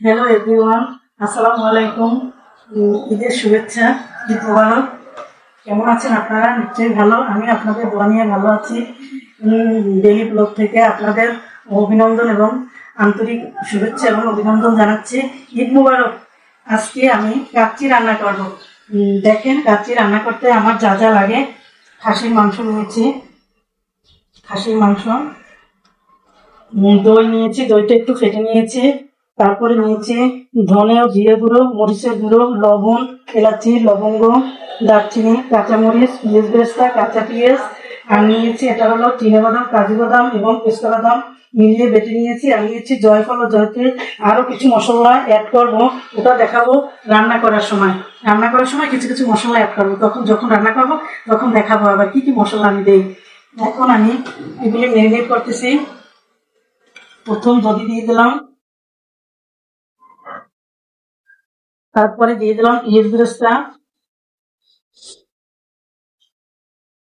Hello everyone আসসালামু আলাইকুম ঈদের শুভেচ্ছা, ঈদ মোবারক। কেমন আছেন আপনারা? নিশ্চয়ই ভালো। আমি আপনাদের দোয়া নিয়ে ভালো আছি। ডেলি ব্লগ থেকে আপনাদের অভিনন্দন এবং আন্তরিক শুভেচ্ছা এবং অভিনন্দন জানাচ্ছি। ঈদ মুবারক। আজকে আমি কাচ্চি রান্না করব। দেখেন, কাচ্চি রান্না করতে আমার যা যা লাগে। খাসির মাংস নিয়েছি। খাসির মাংস। দই নিয়েছি, দইটা একটু ফেটে নিয়েছি। তারপরে নিয়েছি ধনে জিরে গুঁড়ো, মরিচের গুঁড়ো, লবণ, এলাচি, লবঙ্গ, দারচিনি, কাঁচামরিচ পেঁয়াজ বেরেস্তা, কাঁচা পেঁয়াজ। আর নিয়েছি, এটা হলো চিনে বাদাম, কাজু বাদাম এবং পেস্তা বাদাম। মিলিয়ে বেটে নিয়েছি, আর নিয়েছি জয়ফল ও জয়ত্রী আরও কিছু মশলা অ্যাড করব, ওটা দেখাবো রান্না করার সময়। রান্না করার সময় কিছু কিছু মশলা অ্যাড করব। তখন যখন রান্না করব, তখন দেখাবো আবার কি কি মশলা আমি দেই। এখন আমি এগুলি ম্যারিনেট করতেছি। প্রথম দধি দিয়ে দিলাম তারপরে দিয়ে দিলাম পেঁয়াজ বেরেস্তা।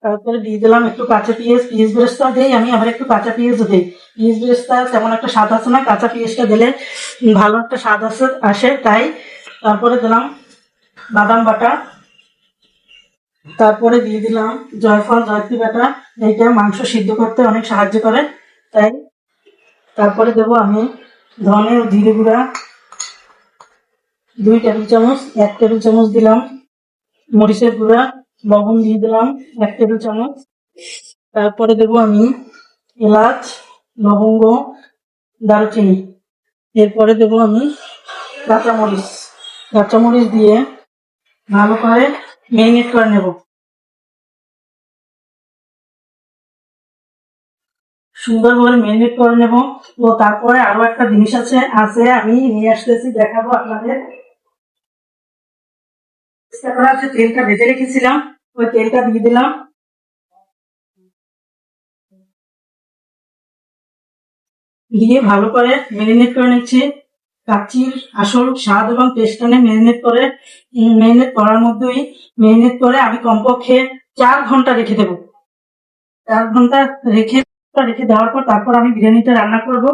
তারপরে দিয়ে দিলাম একটু কাঁচা পেঁয়াজ পেঁয়াজ বেরেস্তা দিই। আমি আবার একটু কাঁচা পেঁয়াজ দিই। পেঁয়াজ বেরেস্তা তেমন একটা স্বাদ আছে না, কাঁচা পেঁয়াজটা দিলে ভালো একটা স্বাদ আছে আসে। তাই তারপরে দিলাম বাদাম বাটা। তারপরে দিয়ে দিলাম জয়ফল জয়ত্রী বাটা। এইটা মাংস সিদ্ধ করতে অনেক সাহায্য করে। তাই তারপরে দেবো আমি ধনে জিরে গুঁড়া। দুই টেবিল চামচ, এক টেবিল চামচ দিলাম। মরিচের গুঁড়া, লবণ দিয়ে দিলাম এক টেবিল চামচ। তারপরে দেবো আমি এলাচ, লবঙ্গ, দারুচিনি। এরপরে দেবো আমি কাঁচামরিচ। কাঁচামরিচ দিয়ে ভালো করে ম্যারিনেট করে নেব। সুন্দরভাবে ম্যারিনেট করে নেব। তো তারপরে আরও একটা জিনিস আছে আছে আমি নিয়ে আসতেছি, দেখাবো আপনাদের। চেষ্টা তেলটা ভেজে রেখেছিলাম ওই তেলটা দিয়ে দিলাম। দিয়ে ভালো করে ম্যারিনেট করে নিচ্ছি। কাচির আসল স্বাদ এবং ম্যারিনেট করে ম্যারিনেট করার মধ্যেই ম্যারিনেট করে আমি কমপক্ষে চার ঘণ্টা রেখে দেবো। চার ঘণ্টা রেখে রেখে দেওয়ার পর তারপর আমি বিরিয়ানিটা রান্না করব।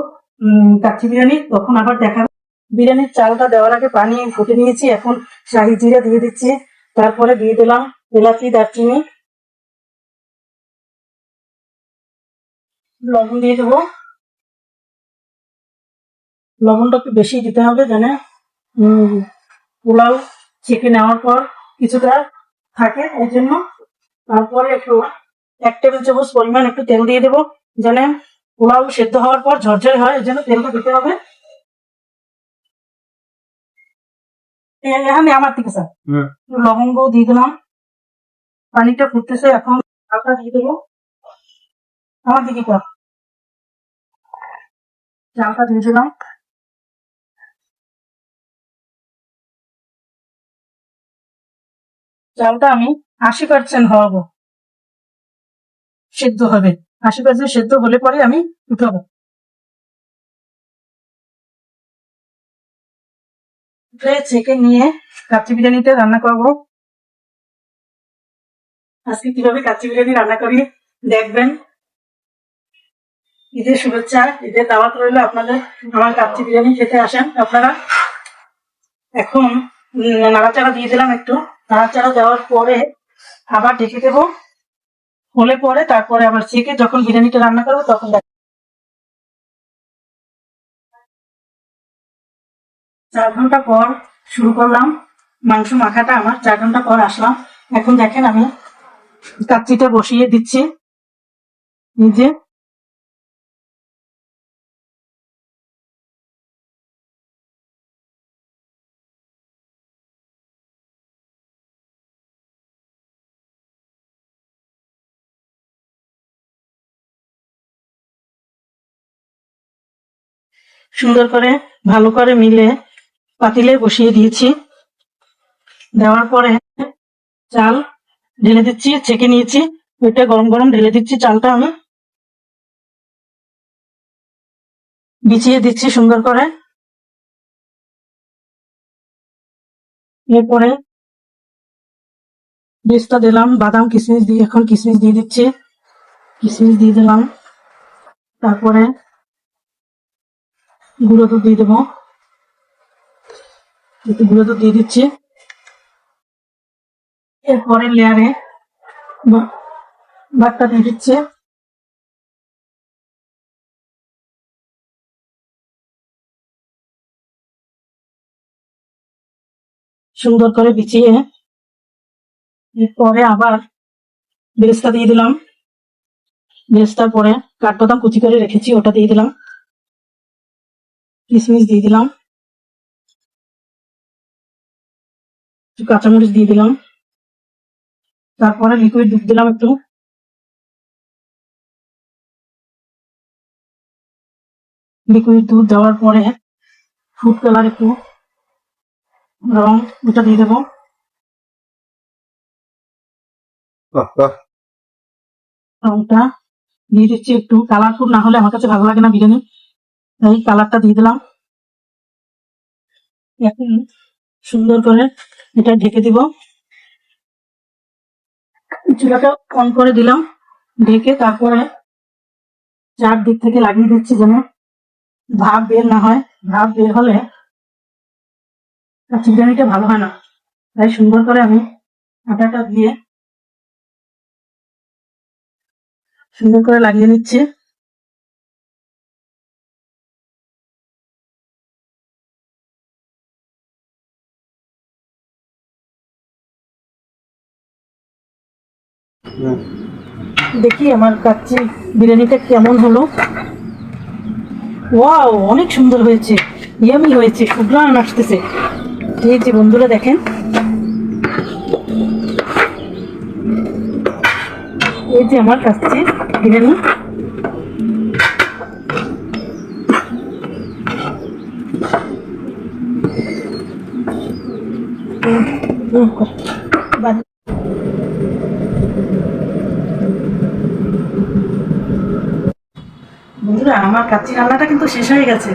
কাচ্চি বিরিয়ানি, তখন আবার দেখাবো বিরিয়ানির চালটা দেওয়ার আগে পানি ফুটে নিয়েছি, এখন শাহি জিরা দিয়ে দিচ্ছি। তারপরে দিয়ে দিলাম এলাচি, দারচিনি। লবণ দিয়ে দেবো। লবণটা একটু বেশি দিতে হবে যেন পোলাও ছেঁকে নেওয়ার পর কিছুটা থাকে, এই জন্য। তারপরে একটু এক টেবিল চামচ পরিমাণ একটু তেল দিয়ে দেবো, যেন পোলাও সেদ্ধ হওয়ার পর ঝরঝরে হয়, এই জন্য তেলটা দিতে হবে। এখানে আমার থেকে স্যার লবঙ্গ দিয়ে দিলাম। পানিটা ফুটতেছে এখন চালটা দিয়ে দেবো। আমার দিকে কর। চালটা দিয়ে দিলাম। চালটা আমি আশি পার্সেন্ট হওয়াবো। সেদ্ধ হবে। আশি পার্সেন্ট সেদ্ধ হলে পরে আমি উঠাবো। উঠে ছেঁকে নিয়ে কাচ্চি বিরিয়ানিটা রান্না করব। আজকে কীভাবে কাচ্চি বিরিয়ানি রান্না করি দেখবেন। ঈদের শুভেচ্ছা, ঈদের দাওয়াত রইল আপনাদের। আমার কাচ্চি বিরিয়ানি খেতে আসেন আপনারা। এখন নাড়াচাড়া দিয়ে দিলাম একটু। নাড়াচাড়া দেওয়ার পরে আবার ঢেকে দেবো। হলে পরে তারপরে আবার ছেঁকে যখন বিরিয়ানিটা রান্না করব তখন চার ঘণ্টা পর শুরু করলাম। মাংস মাখাটা আমার, চার ঘণ্টা পর আসলাম। এখন দেখেন আমি কাচ্চিটা বসিয়ে দিচ্ছি। নিজে। সুন্দর করে, ভালো করে মিলে পাতিলে বসিয়ে দিয়েছি। দেওয়ার পরে চাল ঢেলে দিচ্ছি, ছেঁকে নিয়েছি। ওইটা গরম গরম ঢেলে দিচ্ছি চালটা আমি। বিছিয়ে দিচ্ছি সুন্দর করে। এরপরে বীজটা দিলাম, বাদাম কিশমিশ দিয়ে, এখন কিশমিশ দিয়ে দিচ্ছি। কিশমিশ দিয়ে দিলাম। তারপরে গুঁড়ো দুধ দিয়ে দেবো। গুঁড়ো দুধ দিয়ে দিচ্ছি। এরপরে লেয়ারে ভাতটা দিয়ে দিচ্ছে। সুন্দর করে বিছিয়ে এরপরে আবার বেরেস্তা দিয়ে দিলাম। বেরেস্তার পরে কাঠবাদাম কুচি করে রেখেছি, ওটা দিয়ে দিলাম। কিশমিশ দিয়ে দিলাম। একটু কাঁচামরিচ দিয়ে দিলাম। তারপরে লিকুইড দুধ দিলাম একটু। লিকুইড দুধ দেওয়ার পরে ফুড কালার একটু রং ওটা দিয়ে দেবো। রংটা দিয়ে দিচ্ছি একটু। কালারফুল না হলে আমার কাছে ভালো লাগে না বিরিয়ানি। এই কালারটা দিয়ে দিলাম। এখন সুন্দর করে এটা ঢেকে দিব। চুলাটা অন করে দিলাম, ঢেকে তারপরে চারদিক থেকে লাগিয়ে দিচ্ছি যেন ভাব বের না হয়। ভাব বের হলে বিরিয়ানিটা ভালো হয় না। তাই সুন্দর করে আমি আটাটা দিয়ে সুন্দর করে লাগিয়ে নিচ্ছে। দেখি আমার কাচ্চি বিরিয়ানিটা কেমন হলো। ওয়াও অনেক সুন্দর হয়েছে ইয়ামি হয়েছে সুগ্রান আসতেছে। এই যে বন্ধুরা দেখেন। এই যে আমার কাচ্চি বিরিয়ানি। হুম, হুম, কর। বাদ। বন্ধুরা আমার কাচ্চি রান্নাটা কিন্তু শেষ হয়ে গেছে।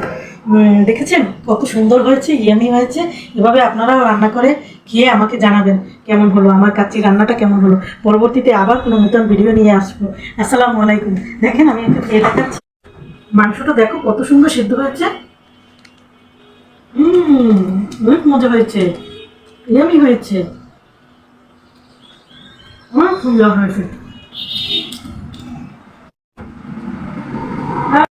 দেখেছেন? কত সুন্দর হয়েছে, ইয়ামি হয়েছে। এভাবে আপনারাও রান্না করে খেয়ে আমাকে জানাবেন কেমন হলো, আমার কাচ্চি রান্নাটা কেমন হলো। পরবর্তীতে আবার কোনো নতুন ভিডিও নিয়ে আসব। আসসালামু আলাইকুম। দেখেন, আমি একটু খেয়ে দেখাচ্ছি। মাংসটা দেখো কত সুন্দর সিদ্ধ হয়েছে। হুম অনেক মজা হয়েছে। ইয়ামি হয়েছে। অনেক সুন্দর হয়েছে।